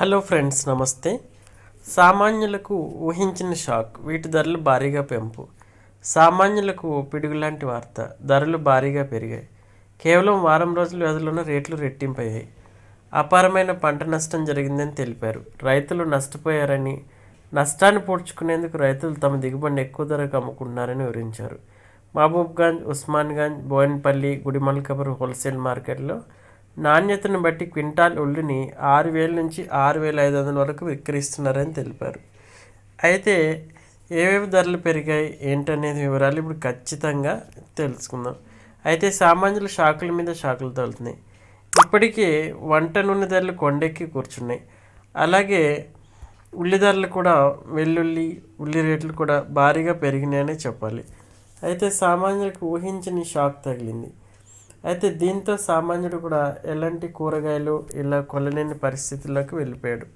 Hello friends నమస్తే. సామాన్యులకు ఊహించిన షాక్ వీటి ధరలు భారీగా పెంపు. సామాన్యులకు పిడుగులాంటి వార్త ధరలు భారీగా పెరిగాయి. కేవలం వారం రోజుల వ్యవధిలోనే రేట్లు రెట్టింపయ్యాయి. అపారమైన పంట నష్టం జరిగిందని తెలిపారు. రైతులు నష్టపోయారని నష్టాన్ని పూడ్చుకునేందుకు రైతులు తమ దిగుబడిని ఎక్కువ ధరకు అమ్ముకుంటున్నారని వివరించారు. మహబూబ్గంజ్ ఉస్మాన్గంజ్ బోయిన్పల్లి గుడిమల్కబర్ హోల్సేల్ మార్కెట్లో నాణ్యతను బట్టి క్వింటాల్ ఉల్లిని ఆరు వేల నుంచి ఆరు వేల ఐదు వందల వరకు విక్రయిస్తున్నారని తెలిపారు. అయితే ఏవేవి ధరలు పెరిగాయి? ఏంటనేది వివరాలు ఇప్పుడు ఖచ్చితంగా తెలుసుకుందాం. అయితే సామాన్యులు షాకుల మీద షాకులు తగులుతున్నాయి. ఇప్పటికే వంట నూనె ధరలు కొండెక్కి కూర్చున్నాయి. అలాగే ఉల్లి ధరలు కూడా వెల్లుల్లి ఉల్లి రేట్లు కూడా భారీగా పెరిగినాయనే చెప్పాలి. అయితే సామాన్యులకు ఊహించని షాక్ తగిలింది. అయితే దీంతో సామాన్యుడు కూడా ఎలాంటి కూరగాయలు ఇలా కొనలేని పరిస్థితుల్లోకి వెళ్ళిపోయాడు.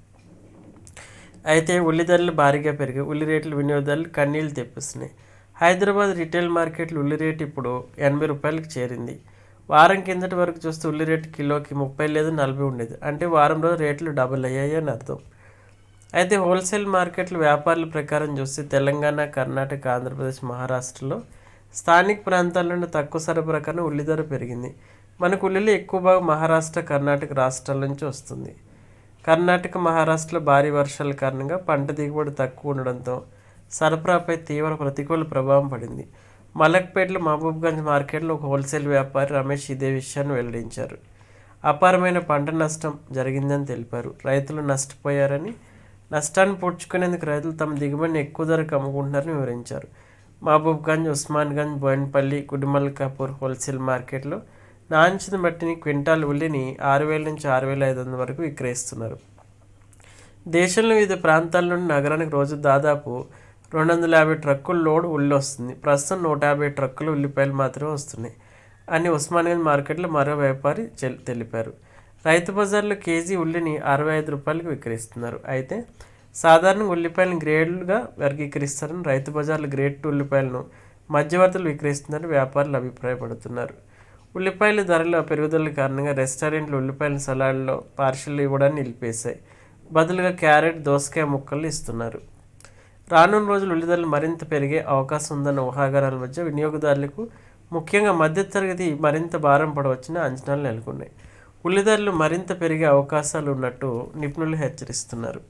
అయితే ఉల్లి ధరలు భారీగా పెరిగాయి. ఉల్లి రేట్లు వినియోగదారులు కన్నీళ్ళు తెప్పిస్తున్నాయి. హైదరాబాద్ రిటైల్ మార్కెట్లో ఉల్లి రేటు ఇప్పుడు ఎనభై రూపాయలకు చేరింది. వారం కిందటి వరకు చూస్తే ఉల్లి రేటు కిలోకి ముప్పై లేదు నలభై ఉండేది. అంటే వారం రోజు రేట్లు డబుల్ అయ్యాయి అని అర్థం. అయితే హోల్సేల్ మార్కెట్లు వ్యాపారుల ప్రకారం చూస్తే తెలంగాణ కర్ణాటక ఆంధ్రప్రదేశ్ మహారాష్ట్రలో స్థానిక ప్రాంతాల్లోనే తక్కువ సరఫరా కన్నా ఉల్లి ధర పెరిగింది. మనకు ఉల్లిలో ఎక్కువ భాగం మహారాష్ట్ర కర్ణాటక రాష్ట్రాల నుంచి వస్తుంది. కర్ణాటక మహారాష్ట్రలో భారీ వర్షాల కారణంగా పంట దిగుబడి తక్కువ ఉండడంతో సరఫరాపై తీవ్ర ప్రతికూల ప్రభావం పడింది. మలక్పేటలో మహబూబ్గంజ్ మార్కెట్లో ఒక హోల్సేల్ వ్యాపారి రమేష్ ఇదే విషయాన్ని వెల్లడించారు. అపారమైన పంట నష్టం జరిగిందని తెలిపారు. రైతులు నష్టపోయారని నష్టాన్ని పూడ్చుకునేందుకు రైతులు తమ దిగుబడిని ఎక్కువ ధరకు అమ్ముకుంటున్నారని వివరించారు. మహబూబ్గంజ్ ఉస్మాన్గంజ్ బోయినపల్లి గుడిమల్ కపూర్ హోల్సేల్ మార్కెట్లో నాణ్యతను బట్టిని క్వింటాల్ ఉల్లిని ఆరు వేల నుంచి ఆరు వేల ఐదు వందల వరకు విక్రయిస్తున్నారు. దేశంలో వివిధ ప్రాంతాల నుండి నగరానికి రోజు దాదాపు రెండు వందల యాభై ట్రక్కుల లోడ్ ఉల్లి వస్తుంది. ప్రస్తుతం నూట యాభై ట్రక్కులు ఉల్లిపాయలు మాత్రమే వస్తున్నాయి అని ఉస్మానియన్ మార్కెట్లో మరో వ్యాపారి తెలిపారు. రైతు బజార్లో కేజీ ఉల్లిని అరవై ఐదు రూపాయలకు విక్రయిస్తున్నారు. అయితే సాధారణ ఉల్లిపాయలను గ్రేడ్లుగా వర్గీకరిస్తారని రైతు బజార్లు గ్రేడ్ టూ ఉల్లిపాయలను మధ్యవర్తులు విక్రయిస్తున్నారని వ్యాపారులు అభిప్రాయపడుతున్నారు. ఉల్లిపాయల ధరల పెరుగుదల కారణంగా రెస్టారెంట్లు ఉల్లిపాయల సలాడ్లో పార్షిల్ ఇవ్వడాన్ని నిలిపేశాయి. బదులుగా క్యారెట్ దోసకాయ ముక్కలు ఇస్తున్నారు. రానున్న రోజులు ఉల్లి ధరలు మరింత పెరిగే అవకాశం ఉందన్న ఊహాగానాల మధ్య వినియోగదారులకు ముఖ్యంగా మధ్యతరగతి మరింత భారం పడవచ్చని అంచనాలు నెలకొన్నాయి. ఉల్లి ధరలు మరింత పెరిగే అవకాశాలు ఉన్నట్టు నిపుణులు హెచ్చరిస్తున్నారు.